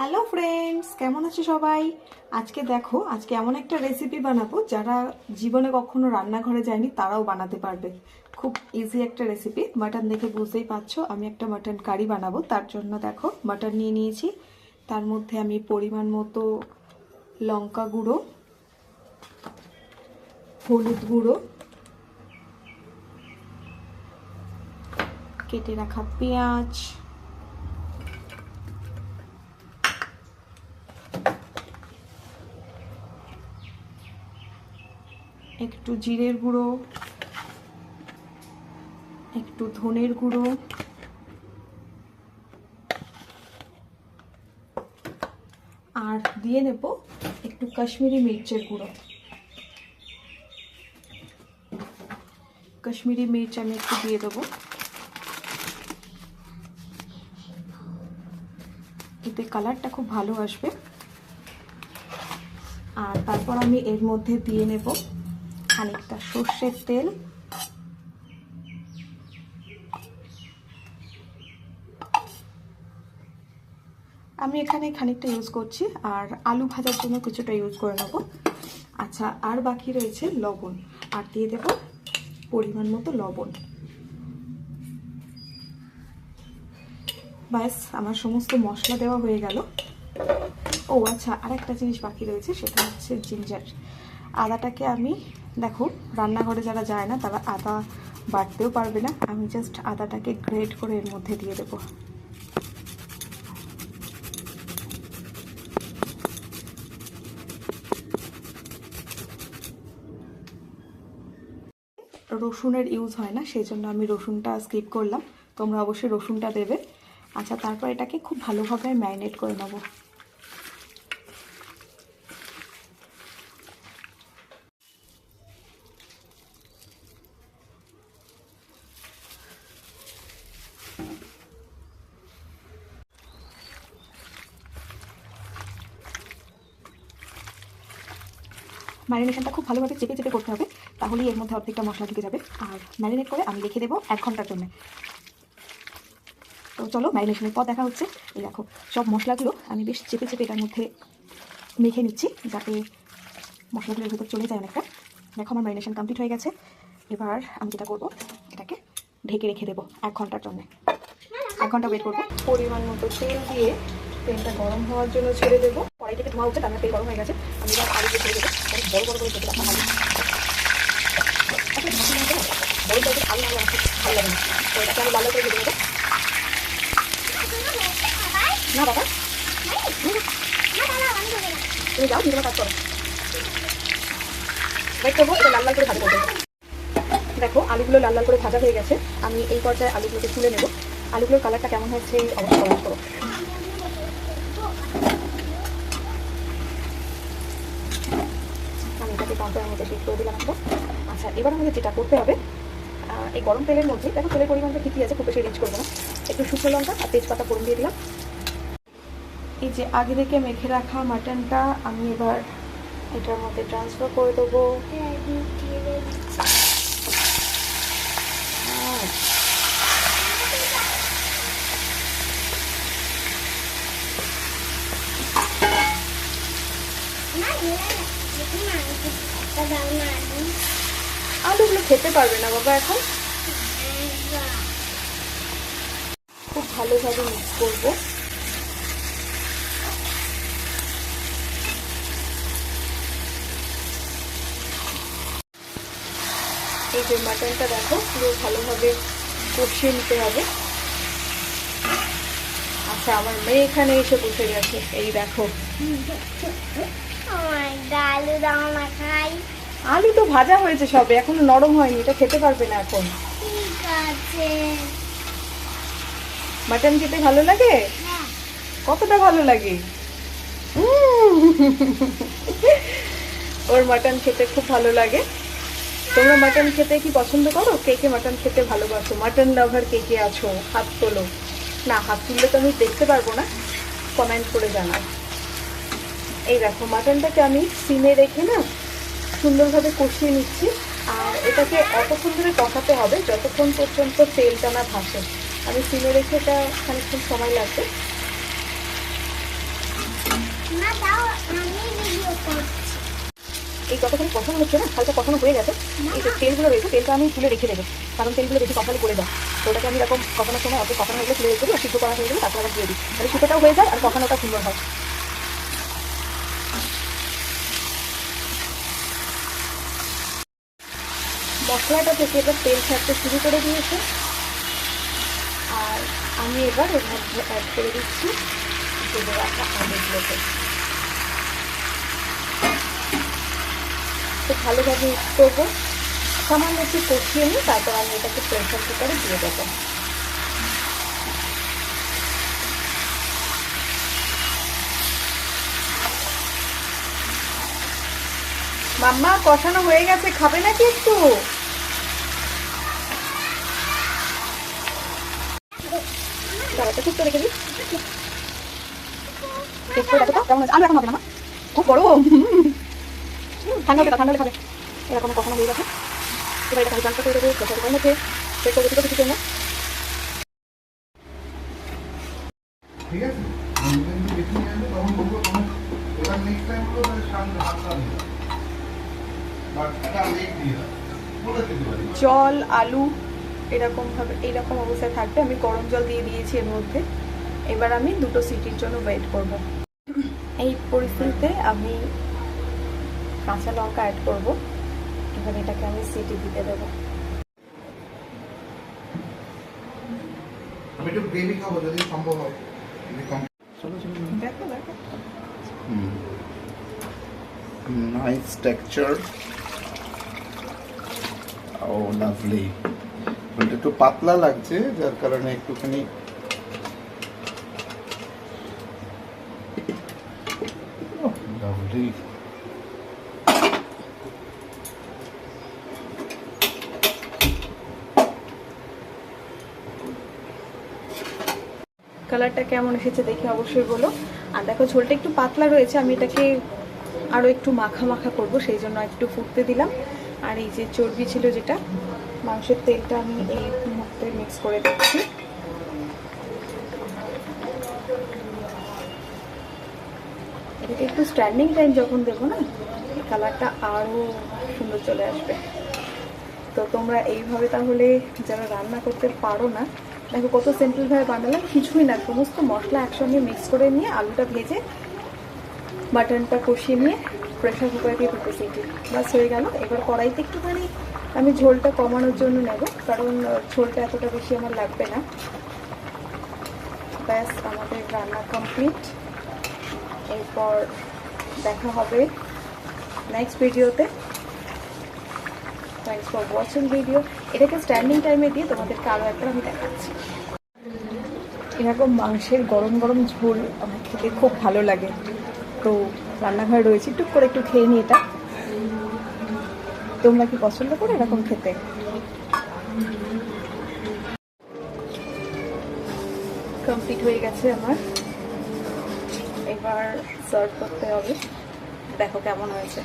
Hello friends কেমন আছো সবাই? আজকে দেখো, আজকে এমন একটা রেসিপি বানাবো, যারা জীবনে কখনো রান্নাঘরে যায়নি, তারাও বানাতে পারবে। খুব ইজি একটা রেসিপি মাটন দেখে বুঝতেই পারছ, আমি একটা মাটন কারি বানাবো। তার জন্য দেখো মাটন নিয়ে নিয়েছি। তার মধ্যে আমি পরিমাণ মতো লঙ্কা গুঁড়ো, হলুদ গুঁড়ো, কেটে রাখা পেঁয়াজ একটু জিরের গুঁড়ো, একটু ধনের গুঁড়ো, আর দিয়ে নেব একটু কাশ্মীরি মির্চের গুঁড়ো। কাশ্মীরি মির্চ আমি একটু দিয়ে দেবো। এতে কালারটা খুব ভালো আসবে। আর তারপর আমি এর মধ্যে দিয়ে নেব খানিকটা সর্ষের তেল। আমি এখানে খানিকটা ইউজ করছি, আর আলু ভাজার জন্য কিছুটা ইউজ করে নেব। আচ্ছা আর বাকি রয়েছে লবণ। আর দিয়ে দেব পরিমাণ মতো লবণ। ব্যাস, আমার সমস্ত মশলা দেওয়া হয়ে গেল। ও আচ্ছা আর একটা জিনিস বাকি রয়েছে, সেটা হচ্ছে জিঞ্জার। আদাটাকে আমি দেখো, রান্নাঘরে যারা যায় না, তারা আদা বাটতেও পারবে না। আমি জাস্ট আদাটাকে গ্রেট করে এর মধ্যে দিয়ে দেবো। রসুনের ইউজ হয় না সেই জন্য আমি রসুনটা স্কিপ করলাম। তোমরা অবশ্যই রসুনটা দেবে। আচ্ছা তারপর এটাকে খুব ভালোভাবে ম্যারিনেট করে নেব। ম্যারিনেশনটা খুব ভালোভাবে চেপে চেপে করতে হবে, তাহলেই এর মধ্যে অর্ধেকটা মশলা ঢুকে যাবে। আর ম্যারিনেট করে আমি রেখে দেবো এক ঘণ্টার জন্য। তো চলো, ম্যারিনেশনের পর দেখা হচ্ছে। এই দেখো, সব মশলাগুলো আমি বেশ চেপে চেপে এটার মধ্যে মেখে নিচ্ছি, যাতে মশলাগুলোর ভেতর চলে যায় অনেকটা। দেখো, আমার ম্যারিনেশন কমপ্লিট হয়ে গেছে। এবার আমি যেটা করব, এটাকে ঢেকে রেখে দেবো এক ঘণ্টার জন্য। এক ঘণ্টা ওয়েট করব। পরিমাণ মতো তেল দিয়ে তেলটা গরম হওয়ার জন্য ছেড়ে দেবো। কড়াই থেকে ধোয়া উঠছে তার তেল গরম হয়ে গেছে। আমি এবার আলু ছেড়ে দেবো। করে আমার ভালো করে ভেজে দেবো না বাবা তুমি কাজ করো করব এটা লাল লাল করে দেখো, আলুগুলো লাল লাল করে ভাজা হয়ে গেছে। আমি এই পর্যায়ে আলুগুলোকে তুলে নেব। আলুগুলোর কালারটা কেমন হয়েছে অবশ্যই কমেন্ট করো আমি এটাকে কাউন্টারের মধ্যে শিফট করে দিলাম একটু আচ্ছা এবার আমাদের যেটা করতে হবে এই গরম তেলের মধ্যে দেখো তেলের পরিমাণটা কী কী আছে খুব বেশি রিচ করব না। একটু শুকনো লঙ্কা আর তেজপাতা ফোড়ন দিয়ে দিলাম। এই যে আগে থেকে মেখে রাখা মাটনটা আমি এবার এটার মধ্যে ট্রান্সফার করে দেবো। আহ, আলুগুলো খেতে পারবে না বাবা এখন। খুব ভালোভাবে মিক্স করব। এই যে মাটনটা দেখো, পুরো ভালোভাবে কষিয়ে নিতে হবে। আচ্ছা আমার মেয়ে এখানে এসে বসে গেছে। এই দেখো। আলু দাও না খাই আলু তো ভাজা হয়েছে সবে এখনও নরম হয়নি এটা খেতে পারবে না এখন। ঠিক আছে। মাটন খেতে ভালো লাগে? হ্যাঁ। কতটা ভালো লাগে। ওর মাটন খেতে খুব ভালো লাগে। তোমরা মাটন খেতে কি পছন্দ করো? কে কে মাটন খেতে ভালোবাসো? মাটন লাভার কে কে আছো? হাত তোলো। না হাত তুললে তো আমি দেখতে পারব না। কমেন্ট করে জানাও। এই দেখো মাটনটাকে আমি সিমে রেখে না সুন্দরভাবে কষিয়ে নিচ্ছি। আর এটাকে অতক্ষণ ধরে কষাতে হবে যতক্ষণ পর্যন্ত তেলটা না ভাসে। আমি সিমে রেখে এটা খানিকক্ষণ সময় লাগবে। এই যতক্ষণ কষানো হচ্ছে না হালকা কষানো হয়ে গেছে এই যে তেলগুলো রয়েছে তেলটা আমি তুলে রেখে দেবো। কারণ তেলগুলো বেশি কষালে করে দেয় তো ওটাকে আমি এরকম কষানোর সময় অত কষানো হয়ে গেলে তুলে রেখে আর সিদ্ধ করা হয়ে গেলে তারপর আবার দিয়ে দিই। তাহলে সিদ্ধটাও হয়ে যায় আর কষানোটা সুন্দর হয়। মশলাটা থেকে এবার তেল ছাড়তে শুরু করে দিয়েছে। আর আমি এবার এর মধ্যে অ্যাড করে দিচ্ছি ভেজে রাখা আলুগুলোকে খুব ভালোভাবে মিক্স করব। সামান্য একটু কষিয়ে নিই তারপর আমি এটাকে প্রেশার কুকারে দিয়ে দেবো। মাম্মা, কষানো হয়ে গেছে, খাবে নাকি একটু? দাঁড়াতে ঠিক করে রেখে দিই টেস্ট করে দেখো তো কেমন আছে এখন হবে না মা। খুব গরম। ঠান্ডা হলে ঠান্ডা হলে খাবে। এরকম কখনো হয়ে গেছে। এবার এটা জানতে করে দেবো প্রেশার কুকার মধ্যে চেক করব ঠিক কিছু না। ঠিক আছে? আমি যদি বেশি নিয়ে আসব তখন বলব তোমার নেক্সট টাইম হলো সামনে হাতটা নিয়ে বাট এটা লেট দিয়ে দাও। বলে দিতে পারি জল আলু এরকম ভাবে এইরকম অবস্থায় থাকবে। আমি গরম জল দিয়ে দিয়েছি এর মধ্যে। এবার আমি দুটো সিটির জন্য ওয়েট করব। এই পরিস্থিতিতে আমি কাঁচা লঙ্কা অ্যাড করব। এবার এটাকে আমি সিটি দিতে দেবো। আমি একটু গ্রেভি খাব যদি সম্ভব হয়। যদি কম দেখো দেখো। নাইস টেক্সচার ও লাভলি এটা একটু পাতলা লাগছে, যার কারণে একটুখানি কালারটা কেমন এসেছে দেখে অবশ্যই বলো। আর দেখো, ঝোলটা একটু পাতলা রয়েছে, আমি এটাকে আরও একটু মাখা মাখা করব, সেই জন্য একটু ফুটতে দিলাম। আর এই যে চর্বি ছিল যেটা, মাংসের তেলটা আমি এই মুহূর্তে মিক্স করে দিচ্ছি। এটাকে একটু স্ট্যান্ডিং টাইম যখন দেবো না কালারটা আরও সুন্দর চলে আসবে। তো তোমরা এইভাবে তাহলে যারা রান্না করতে পারো না, দেখো কত সিম্পলভাবে বানালাম, কিছুই না, সমস্ত মশলা একসঙ্গে মিক্স করে নিয়ে আলুটা ভেজে বাটনটা কষিয়ে নিয়ে প্রেশার কুকারে দিয়ে দুটো সিটি বাস হয়ে গেল। এবার কড়াইতে একটুখানি আমি ঝোলটা কমানোর জন্য নেব, কারণ ঝোলটা এতটা বেশি আমার লাগবে না। ব্যাস, আমাদের রান্না কমপ্লিট এরপর দেখা হবে নেক্সট ভিডিওতে থ্যাংকস ফর ওয়াচিং ভিডিও এটাকে স্ট্যান্ডিং টাইমে দিয়ে তোমাদেরকে আরও একটা আমি দেখাচ্ছি। এরকম মাংসের গরম গরম ঝোল আমার খেতে খুব ভালো লাগে। তো রান্নাঘরে রয়েছে। টুক করে একটু খেয়ে নিই এটা। তোমরা কি পছন্দ করো এরকম খেতে? কমপ্লিট হয়ে গেছে আমার। এবার সার্ভ করতে হবে। দেখো কেমন হয়েছে।